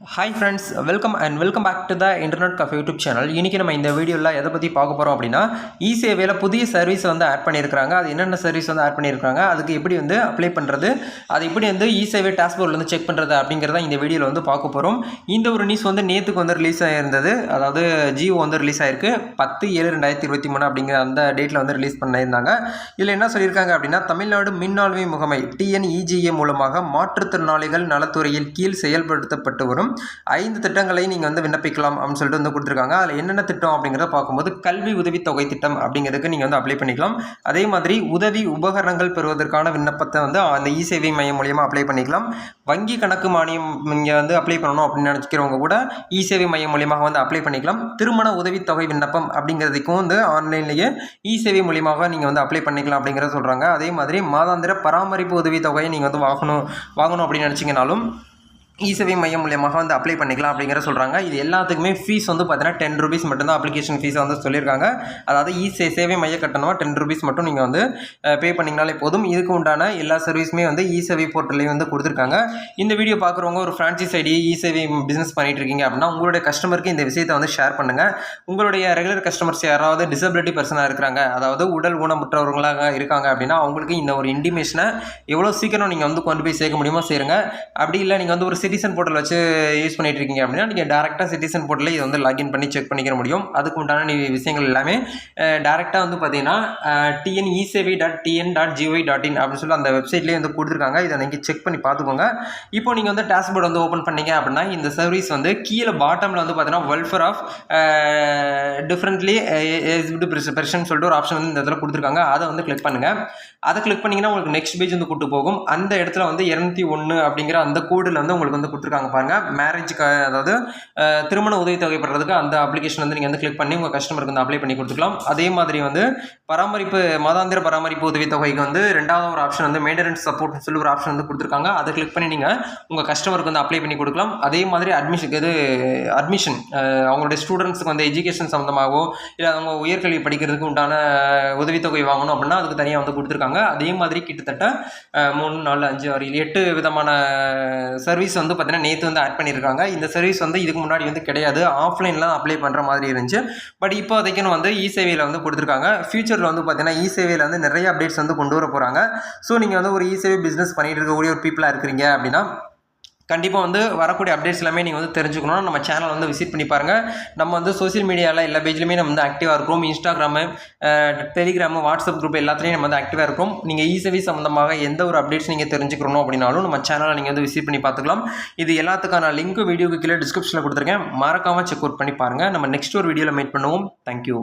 Hi friends welcome and welcome back to the internet cafe YouTube channel இன்றைக்கி நம்ம இந்த வீடியோவில் எதை பற்றி பார்க்க போகிறோம் அப்படின்னா இ சேவையில் புதிய சர்வீஸ் வந்து ஆட் பண்ணியிருக்காங்க அது என்னென்ன சர்வீஸ் வந்து ஆட் பண்ணியிருக்காங்க அதுக்கு எப்படி வந்து அப்ளை பண்ணுறது அது எப்படி வந்து இ சேவை டாஸ்போர்டில் வந்து செக் பண்ணுறது அப்படிங்கிறத இந்த வீடியோவில் வந்து பார்க்க போகிறோம் இந்த ஒரு நியூஸ் வந்து நேற்றுக்கு வந்து ரிலீஸ் ஆகிருந்தது அதாவது ஜியோ வந்து ரிலீஸ் ஆயிருக்கு. பத்து ஏழு ரெண்டாயிரத்தி இருபத்தி மூணு அப்படிங்கிற அந்த டேட்டில் வந்து ரிலீஸ் பண்ணியிருந்தாங்க. இதில் என்ன சொல்லியிருக்காங்க அப்படின்னா தமிழ்நாடு மின்னாளுமை முகமை டிஎன்இஜிஏ மூலமாக மாற்றுத்திறனாளிகள் நலத்துறையில் கீழ் செயல்படுத்தப்பட்டு வரும். ஐந்து திட்டங்களை நீங்கள் வந்து விண்ணப்பிக்கலாம் அப்படின்னு சொல்லிட்டு வந்து கொடுத்துருக்காங்க. அதில் என்னென்ன திட்டம் அப்படிங்கிறத பார்க்கும்போது கல்வி உதவித்தொகை திட்டம் அப்படிங்கிறதுக்கு நீங்கள் வந்து அப்ளை பண்ணிக்கலாம். அதே மாதிரி உதவி உபகரணங்கள் பெறுவதற்கான விண்ணப்பத்தை வந்து அந்த இ சேவை மையம் மூலியமாக அப்ளை பண்ணிக்கலாம். வங்கி கணக்கு மானியம் நீங்கள் வந்து அப்ளை பண்ணணும் அப்படின்னு நினச்சிக்கிறவங்க கூட இ சேவை மையம் மூலியமாக வந்து அப்ளை பண்ணிக்கலாம். திருமண உதவித்தொகை விண்ணப்பம் அப்படிங்கிறதுக்கும் வந்து ஆன்லைன்லேயே இ சேவை மூலியமாக நீங்கள் வந்து அப்ளை பண்ணிக்கலாம் அப்படிங்கிறத சொல்கிறாங்க அதே மாதிரி மாதாந்திர பராமரிப்பு உதவித்தொகையை நீங்கள் வந்து வாங்கணும் வாங்கணும் அப்படின்னு நினச்சிங்கனாலும் இசேவை மையம் மூலியமாக வந்து அப்ளை பண்ணிக்கலாம் அப்படிங்கிற சொல்கிறாங்க இது எல்லாத்துக்குமே ஃபீஸ் வந்து பார்த்தீங்கன்னா டென் ருபீஸ் மட்டும்தான் அப்ளிகேஷன் ஃபீஸை வந்து சொல்லியிருக்காங்க. அதாவது e-, இ சேவை மைய கட்டணமாக டென் ருபீஸ் மட்டும் நீங்கள் வந்து பே பண்ணிங்கனாலே போதும். இதுக்கு உண்டான எல்லா சர்வீஸுமே வந்து இ சேவை போர்ட்டல்லையும் வந்து கொடுத்துருக்காங்க. இந்த வீடியோ பார்க்குறவங்க ஒரு ஃப்ரான்ச்சைஸ் ஐடி இ சேவை பிஸ்னஸ் பண்ணிட்டு இருக்கீங்க அப்படின்னா உங்களுடைய கஸ்டமருக்கு இந்த விஷயத்தை வந்து ஷேர் பண்ணுங்கள் உங்களுடைய ரெகுலர் கஸ்டமர்ஸ் யாராவது டிசபிலிட்டி பர்சனாக இருக்கிறாங்க அதாவது உடல் ஊனமுற்றவர்களாக இருக்காங்க அப்படின்னா அவங்களுக்கு இந்த ஒரு இன்டிமேஷனை எவ்வளோ சீக்கிரம் நீங்கள் வந்து கொண்டு போய் சேர்க்க முடியுமோ சேருங்க. அப்படி இல்லை நீங்கள் வந்து ஒரு சிட்டிசன் போர்ட்டல் வச்சு யூஸ் பண்ணிட்டு இருக்கீங்க அப்படின்னா நீங்கள் டேரெக்டாக சிட்டிசன் போர்ட்டலில் இதை வந்து லாகின் பண்ணி செக் பண்ணிக்க முடியும். அதுக்கு உண்டான நீ விஷயங்கள் எல்லாமே டேரெக்டாக வந்து பார்த்தீங்கன்னா TN eSevai dot TN dot GOI dot in அப்படின்னு சொல்லி அந்த வெப்சைட்லேயே வந்து கொடுத்துருக்காங்க. இதை நீங்கள் செக் பண்ணி பார்த்துக்கோங்க. இப்போ நீங்கள் வந்து டேஷ்போர்ட் வந்து ஓப்பன் பண்ணீங்க அப்படின்னா இந்த சர்வீஸ் வந்து கீழே பாட்டமில் வந்து பார்த்தீங்கன்னா வெல்ஃபேர் ஆஃப் டிஃப்ரெண்ட்லி பெர்ஷன் சொல்லிட்டு ஒரு ஆப்ஷன் வந்து இந்த இடத்துல கொடுத்துருக்காங்க. அதை வந்து கிளிக் பண்ணுங்கள் அதை கிளிக் பண்ணிங்கன்னா உங்களுக்கு நெக்ஸ்ட் பேஜ் வந்து கூட்டு போகும். அந்த இடத்துல வந்து இரநூத்தி ஒன்று அப்படிங்கிற அந்த கோடில் வந்து உங்களுக்கு வந்து கொடுத்துருக்காங்க பாருங்கள் மேரேஜ்க்கு அதாவது திருமண உதவித்தொகை பெறதுக்கு அந்த அப்ளிகேஷன் வந்து நீங்கள் வந்து கிளிக் பண்ணி உங்கள் கஸ்டமருக்கு வந்து அப்ளை பண்ணி கொடுத்துக்கலாம். அதே மாதிரி வந்து பராமரிப்பு மாதாந்திர பராமரிப்பு உதவித்தொகைக்கு வந்து ரெண்டாவது ஒரு ஆப்ஷன் வந்து மெயின்டெனன்ஸ் சப்போர்ட்னு சொல்லி ஒரு ஆப்ஷன் வந்து கொடுத்துருக்காங்க. அதை கிளிக் பண்ணி நீங்கள் உங்கள் கஸ்டமருக்கு வந்து அப்ளை பண்ணி கொடுக்கலாம். அதே மாதிரி அட்மிஷன் இது அட்மிஷன் அவங்களுடைய ஸ்டூடெண்ட்ஸுக்கு வந்து எஜுகேஷன் சம்மந்தமாகவோ இல்லை அவங்க உயர்கல்வி படிக்கிறதுக்கு உண்டான உதவித்தொகை வாங்கணும் அப்படின்னா அதுக்கு தனியாக வந்து கொடுத்துருக்காங்க. அதே மாதிரி கிட்டத்தட்ட மூணு நாலு அஞ்சு ஆறு எட்டு விதமான சர்வீஸ் வந்து பார்த்தீங்கன்னா நேற்று வந்து ஆட் பண்ணியிருக்காங்க. இந்த சர்வீஸ் வந்து இதுக்கு முன்னாடி வந்து கிடையாது. ஆஃப்லைனில் அப்ளை பண்ணுற மாதிரி இருந்துச்சு. பட் இப்போ இப்போதைக்குன்னு வந்து இ சேவையில் வந்து கொடுத்துருக்காங்க. ஃபியூச்சரில் வந்து பார்த்தீங்கன்னா இ சேவையில் வந்து நிறைய அப்டேட்ஸ் வந்து கொண்டு வர போகிறாங்க ஸோ நீங்கள் வந்து ஒரு இ சேவை பிஸ்னஸ் பண்ணிட்டு இருக்கக்கூடிய ஒரு பீப்புளாக இருக்கிறீங்க அப்படின்னா கண்டிப்பாக வந்து வரக்கூடிய அப்டேட்ஸ் எல்லாமே நீங்கள் வந்து தெரிஞ்சுக்கணும் நம்ம சேனல் வந்து விசிட் பண்ணி பாருங்கள் நம்ம வந்து சோசியல் மீடியாவில் எல்லா பேஜ்லையுமே நம்ம வந்து ஆக்டிவாக இருக்கிறோம். இன்ஸ்டாகிராமு டெலிகிராமு வாட்ஸ்அப் குரூப் எல்லாத்துலேயும் நம்ம வந்து ஆக்டிவாக இருக்கும் நீங்கள் இ சம்மந்தமாக எந்த ஒரு அப்டேட்ஸ் நீங்கள் தெரிஞ்சுக்கணும் அப்படின்னாலும் நம்ம சேனலை நீங்கள் வந்து விசிட் பண்ணி பார்த்துக்கலாம். இது எல்லாத்துக்கான லிங்க் வீடியோக்கு கீழே டிஸ்கிரிப்ஷனில் கொடுத்துருக்கேன். மறக்காமல் செக் அவுட் பண்ணி பாருங்கள் நம்ம நெக்ஸ்ட் ஒரு வீடியோவில் மீட் பண்ணுவோம். தேங்க்யூ